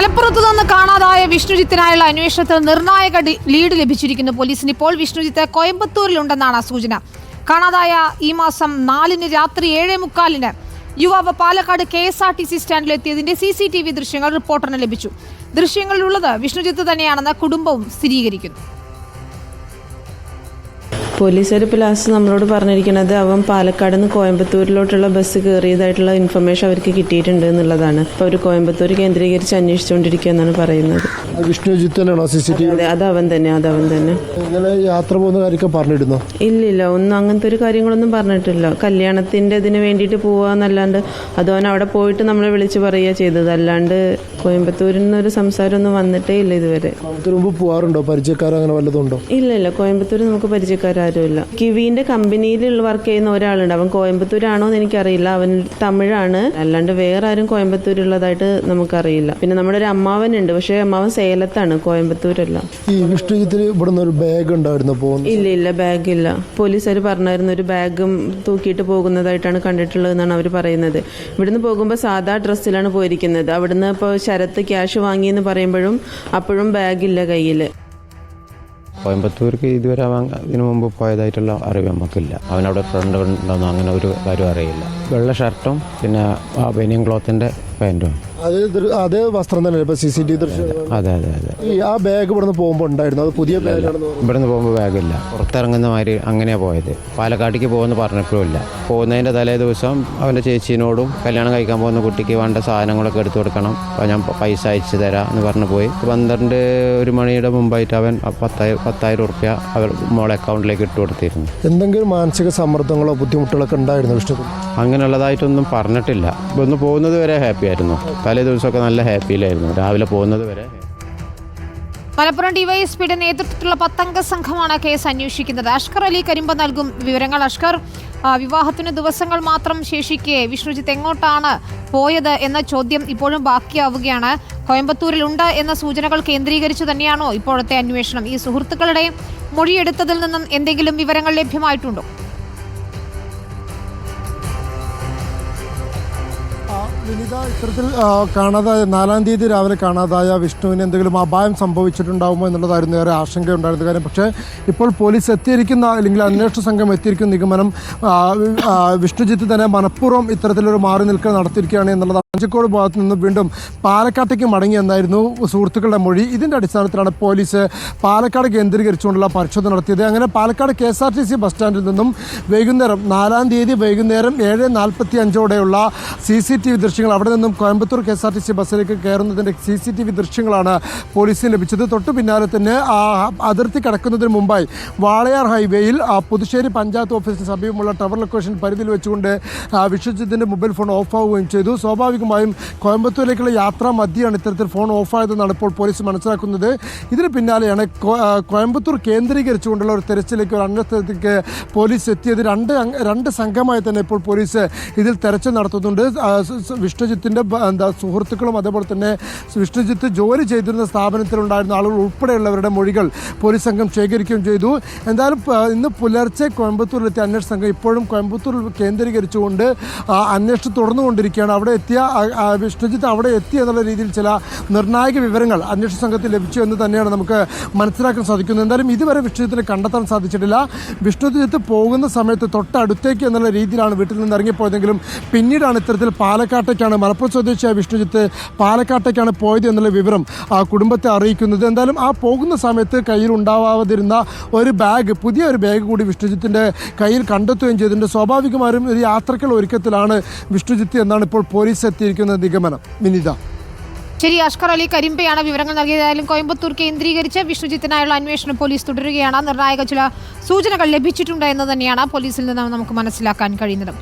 മലപ്പുറത്ത് നിന്ന് കാണാതായ വിഷ്ണുജിത്തിനായുള്ള അന്വേഷണത്തിൽ നിർണായക ലീഡ് ലഭിച്ചിരിക്കുന്നു പോലീസിന്. ഇപ്പോൾ വിഷ്ണുജിത്ത് കോയമ്പത്തൂരിലുണ്ടെന്നാണ് സൂചന. കാണാതായ ഈ മാസം നാലിന് രാത്രി ഏഴേ മുക്കാലിന് യുവാവ് Palakkad K S R T C സ്റ്റാൻഡിലെത്തിയതിന്റെ C C T V ദൃശ്യങ്ങൾ റിപ്പോർട്ടറിന് ലഭിച്ചു. ദൃശ്യങ്ങളിലുള്ളത് വിഷ്ണുജിത്ത് തന്നെയാണെന്ന് കുടുംബവും സ്ഥിരീകരിക്കുന്നു. പോലീസുകാർ ഇപ്പോൾ ലാസ്റ്റ് നമ്മളോട് പറഞ്ഞിരിക്കുന്നത് അവൻ പാലക്കാട് നിന്ന് കോയമ്പത്തൂരിലോട്ടുള്ള ബസ് കയറിയതായിട്ടുള്ള ഇൻഫർമേഷൻ അവർക്ക് കിട്ടിയിട്ടുണ്ട് എന്നുള്ളതാണ്. അപ്പോൾ അവർ കോയമ്പത്തൂർ കേന്ദ്രീകരിച്ച് അന്വേഷിച്ചുകൊണ്ടിരിക്കുക എന്നാണ് പറയുന്നത്. അത് വിഷ്ണുജിത്ത് സി സി ടി അതെ അത് അവൻ തന്നെ അത് അവൻ തന്നെ. യാത്ര പോകുന്ന കാര്യമൊക്കെ പറഞ്ഞിരുന്നോ? ഇല്ലില്ല ഒന്നും അങ്ങനത്തെ ഒരു കാര്യങ്ങളൊന്നും പറഞ്ഞിട്ടില്ല. കല്യാണത്തിന്റെ ഇതിന് വേണ്ടിയിട്ട് പോവാന്നല്ലാണ്ട് അത് അവൻ അവിടെ പോയിട്ട് നമ്മളെ വിളിച്ച് പറയുക ചെയ്തത്. അല്ലാണ്ട് കോയമ്പത്തൂരിൽ നിന്നൊരു സംസാരമൊന്നും വന്നിട്ടേ ഇല്ല ഇതുവരെ. മുമ്പ് പോകാറുണ്ടോ പരിചയക്കാരോ അങ്ങനെ വല്ലതും ഉണ്ടോ? ഇല്ല ഇല്ല കോയമ്പത്തൂർ നമുക്ക് പരിചയക്കാരുമില്ല കിവിന്റെ കമ്പനിയിൽ വർക്ക് ചെയ്യുന്ന ഒരാളുണ്ട്. അവൻ കോയമ്പത്തൂരാണോ എന്ന് എനിക്കറിയില്ല. അവൻ തമിഴാണ്. അല്ലാണ്ട് വേറെ ആരും കോയമ്പത്തൂരുള്ളതായിട്ട് നമുക്കറിയില്ല. പിന്നെ നമ്മുടെ ഒരു അമ്മാവൻ ഉണ്ട് പക്ഷേ അമ്മാവൻ സേലത്താണ്. കോയമ്പത്തൂരല്ല. ഈ വിഷ്ണുജിത്തിന് ഇവിടുന്ന് ഒരു ബാഗ് ഉണ്ടായിരുന്നു ഇല്ല ഇല്ല. ബാഗ് ഇല്ല. പോലീസുകാർ പറഞ്ഞായിരുന്നു ഒരു ബാഗും തൂക്കിയിട്ട് പോകുന്നതായിട്ടാണ് കണ്ടിട്ടുള്ളതെന്നാണ് അവർ പറയുന്നത്. ഇവിടുന്ന് പോകുമ്പോൾ സാധാ ഡ്രസ്സിലാണ് പോയിരിക്കുന്നത്. അവിടുന്ന് ഇപ്പോൾ ശരത്ത് ക്യാഷ് വാങ്ങിയെന്ന് പറയുമ്പോഴും അപ്പോഴും ബാഗില്ല കയ്യിൽ കോയമ്പത്തൂർക്ക് ഇതുവരെ അവൻ ഇതിനു മുമ്പ് പോയതായിട്ടുള്ള അറിവ് നമുക്കില്ല. അവനവിടെ ഫ്രണ്ട് ഉണ്ടെന്നോ അങ്ങനെ ഒരു കാര്യം അറിയില്ല. വെള്ള ഷർട്ടും പിന്നെ ആ ബനിയൻ ക്ലോത്തിന്റെ പാന്റും അത് ദൃ- അതേ വസ്ത്രം തന്നെ ഇപ്പൊ സി സി ടി അതെ അതെ. അതെ ഈ ആ ബാഗ് ഇവിടുന്ന് പോകുമ്പോൾ ഉണ്ടായിരുന്നു? അത് പുതിയ ബാഗാണെന്ന് പറഞ്ഞു? ഇവിടുന്ന് പോകുമ്പോൾ ബാഗില്ല പുറത്തിറങ്ങുന്ന മാതിരി അങ്ങനെയാണ് പോയത്. പാലക്കാട്ടേക്ക് പോകുമെന്ന് പറഞ്ഞപ്പോഴുമില്ല പോകുന്നതിന്റെ തലേ ദിവസം അവന്റെ ചേച്ചീനോടും കല്യാണം കഴിക്കാൻ പോകുന്ന കുട്ടിക്ക് വേണ്ട സാധനങ്ങളൊക്കെ എടുത്തു കൊടുക്കണം. അപ്പോൾ ഞാൻ പ- പൈസ അയച്ചു തരാം എന്ന് പറഞ്ഞു പോയി. പന്ത്രണ്ട് ഒരു മണിയുടെ മുമ്പായിട്ട് അവൻ പത്തായിരം പത്തായിരം ഉറുപ്യ അവർ മോളെ അക്കൗണ്ടിലേക്ക് ഇട്ട് കൊടുത്തിരുന്നു. എന്തെങ്കിലും മാനസിക സമ്മർദ്ദങ്ങളോ ബുദ്ധിമുട്ടുകളൊക്കെ ഉണ്ടായിരുന്നു ഇഷ്ടത്തിൽ അങ്ങനെയുള്ളതായിട്ടൊന്നും പറഞ്ഞിട്ടില്ല. ഒന്ന് പോകുന്നത് വരെ ഹാപ്പി ആയിരുന്നു. തലേ ദിവസമൊക്കെ നല്ല ഹാപ്പിയിലായിരുന്നു രാവിലെ പോകുന്നത് വരെ മലപ്പുറം ഡിവൈഎസ്പിയുടെ നേതൃത്വത്തിലുള്ള പത്തംഗ സംഘമാണ് കേസ് അന്വേഷിക്കുന്നത്. അഷ്കർ അലി കരിമ്പ നൽകും വിവരങ്ങൾ. അഷ്കർ വിവാഹത്തിന് ദിവസങ്ങൾ മാത്രം ശേഷിക്കെ വിഷ്ണുജിത്ത് എങ്ങോട്ടാണ് പോയത് എന്ന ചോദ്യം ഇപ്പോഴും ബാക്കിയാവുകയാണ്. കോയമ്പത്തൂരിൽ ഉണ്ട് എന്ന സൂചനകൾ കേന്ദ്രീകരിച്ചു തന്നെയാണോ ഇപ്പോഴത്തെ അന്വേഷണം? ഈ സുഹൃത്തുക്കളുടെ മൊഴിയെടുത്തതിൽ നിന്നും എന്തെങ്കിലും വിവരങ്ങൾ ലഭ്യമായിട്ടുണ്ടോ? വിനിത ഇത്തരത്തിൽ കാണാതായ നാലാം തീയതി രാവിലെ കാണാതായ വിഷ്ണുവിന് എന്തെങ്കിലും അപായം സംഭവിച്ചിട്ടുണ്ടാകുമോ എന്നുള്ളതായിരുന്നു ഏറെ ആശങ്കയുണ്ടായിരുന്ന കാര്യം. പക്ഷേ ഇപ്പോൾ പോലീസ് എത്തിയിരിക്കുന്ന അല്ലെങ്കിൽ അന്വേഷണ സംഘം എത്തിയിരിക്കുന്ന നിഗമനം വിഷ്ണുജിത്ത് തന്നെ മനഃപൂർവം ഇത്തരത്തിലൊരു മാറി നിൽക്കൽ നടത്തിയിരിക്കുകയാണ് എന്നുള്ളത് അഞ്ചക്കോട് ഭാഗത്ത് നിന്ന് വീണ്ടും പാലക്കാട്ടേക്ക് മടങ്ങി എന്നായിരുന്നു സുഹൃത്തുക്കളുടെ മൊഴി. ഇതിന്റെ അടിസ്ഥാനത്തിലാണ് പോലീസ് പാലക്കാട് കേന്ദ്രീകരിച്ചുകൊണ്ടുള്ള പരിശോധന നടത്തിയത്. അങ്ങനെ Palakkad K S R T C bus സ്റ്റാൻഡിൽ നിന്നും വൈകുന്നേരം നാലാം തീയതി വൈകുന്നേരം ഏഴ് നാൽപ്പത്തി അഞ്ചോടെയുള്ള സി സി ടി വി ദൃശ്യങ്ങൾ അവിടെ നിന്നും Coimbatore K S R T C ബസ്സിലേക്ക് കയറുന്നതിന്റെ സി സി ടി വി ദൃശ്യങ്ങളാണ് പോലീസിന് ലഭിച്ചത്. തൊട്ടു പിന്നാലെ തന്നെ അതിർത്തി കടക്കുന്നതിന് മുമ്പായി വാളയാർ ഹൈവേയിൽ പുതുശ്ശേരി പഞ്ചായത്ത് ഓഫീസിന് സമീപമുള്ള ടവർ ലൊക്കേഷൻ പരിധിയിൽ വെച്ചുകൊണ്ട് വിശ്വജിത്തിന്റെ മൊബൈൽ ഫോൺ ഓഫ് ആവുകയും ചെയ്തു. സ്വാഭാവികമായും കോയമ്പത്തൂരിലേക്കുള്ള യാത്രാ മധ്യയാണ് ഇത്തരത്തിൽ ഫോൺ ഓഫ് ഓഫായതെന്നാണ് ഇപ്പോൾ പോലീസ് മനസ്സിലാക്കുന്നത്. ഇതിന് പിന്നാലെയാണ് കോയമ്പത്തൂർ കേന്ദ്രീകരിച്ചുകൊണ്ടുള്ള ഒരു തെരച്ചിലേക്ക് ഒരു അന്വേഷണത്തിലേക്ക് പോലീസ് എത്തിയത്. രണ്ട് രണ്ട് സംഘമായി തന്നെ ഇപ്പോൾ പോലീസ് ഇതിൽ തെരച്ചിൽ നടത്തുന്നുണ്ട്. വിഷ്ണുജിത്തിന്റെ എന്താ സുഹൃത്തുക്കളും അതേപോലെ തന്നെ വിഷ്ണുജിത്ത് ജോലി ചെയ്തിരുന്ന സ്ഥാപനത്തിലുണ്ടായിരുന്ന ആളുകൾ ഉൾപ്പെടെയുള്ളവരുടെ മൊഴികൾ പോലീസ് സംഘം ശേഖരിക്കുകയും ചെയ്തു. എന്തായാലും ഇന്ന് പുലർച്ചെ കോയമ്പത്തൂരിലെത്തിയ അന്വേഷണ സംഘം ഇപ്പോഴും കോയമ്പത്തൂരിൽ കേന്ദ്രീകരിച്ചുകൊണ്ട് അന്വേഷണം തുടർന്നുകൊണ്ടിരിക്കുകയാണ്. അവിടെ എത്തിയ വിഷ്ണുജിത്ത് അവിടെ എത്തി എന്നുള്ള രീതിയിൽ ചില നിർണായക വിവരങ്ങൾ അന്വേഷണ സംഘത്തിൽ ലഭിച്ചു എന്ന് തന്നെയാണ് നമുക്ക് മനസ്സിലാക്കാൻ സാധിക്കുന്നത്. എന്തായാലും ഇതുവരെ വിഷ്ണുജിത്തിനെ കണ്ടെത്താൻ സാധിച്ചിട്ടില്ല. വിഷ്ണുജിത്ത് പോകുന്ന സമയത്ത് തൊട്ടടുത്തേക്ക് എന്നുള്ള രീതിയിലാണ് വീട്ടിൽ നിന്ന് ഇറങ്ങിപ്പോയതെങ്കിലും പിന്നീടാണ് ഇത്തരത്തിൽ പാലക്കാട്ടേക്കാണ് മലപ്പുറം സ്വദേശിയായ വിഷ്ണുജിത്ത് പാലക്കാട്ടേക്കാണ് പോയത് എന്നുള്ള വിവരം ആ കുടുംബത്തെ അറിയിക്കുന്നത്. എന്തായാലും ആ പോകുന്ന സമയത്ത് കയ്യിൽ ഉണ്ടാവാതിരുന്ന ഒരു ബാഗ് പുതിയ ഒരു ബാഗ് കൂടി വിഷ്ണുജിത്തിന്റെ കയ്യിൽ കണ്ടെത്തുകയും ചെയ്തിട്ടുണ്ട് സ്വാഭാവികമായും ഒരു യാത്രക്കുള്ള ഒരുക്കത്തിലാണ് വിഷ്ണുജിത്ത് എന്നാണ് ഇപ്പോൾ പോലീസ് എത്തിയിരിക്കുന്ന നിഗമനം. വിനിത. ശരി അഷ്കർ അലി കരിമ്പയാണ് വിവരങ്ങൾ നൽകിയതായാലും കോയമ്പത്തൂർ കേന്ദ്രീകരിച്ച് വിഷ്ണുജിത്തിനായുള്ള അന്വേഷണം പോലീസ് തുടരുകയാണ്. നിർണായക ചില സൂചനകൾ ലഭിച്ചിട്ടുണ്ട് എന്ന് തന്നെയാണ് പോലീസിൽ നിന്ന് നമുക്ക് മനസ്സിലാക്കാൻ കഴിയുന്നത്.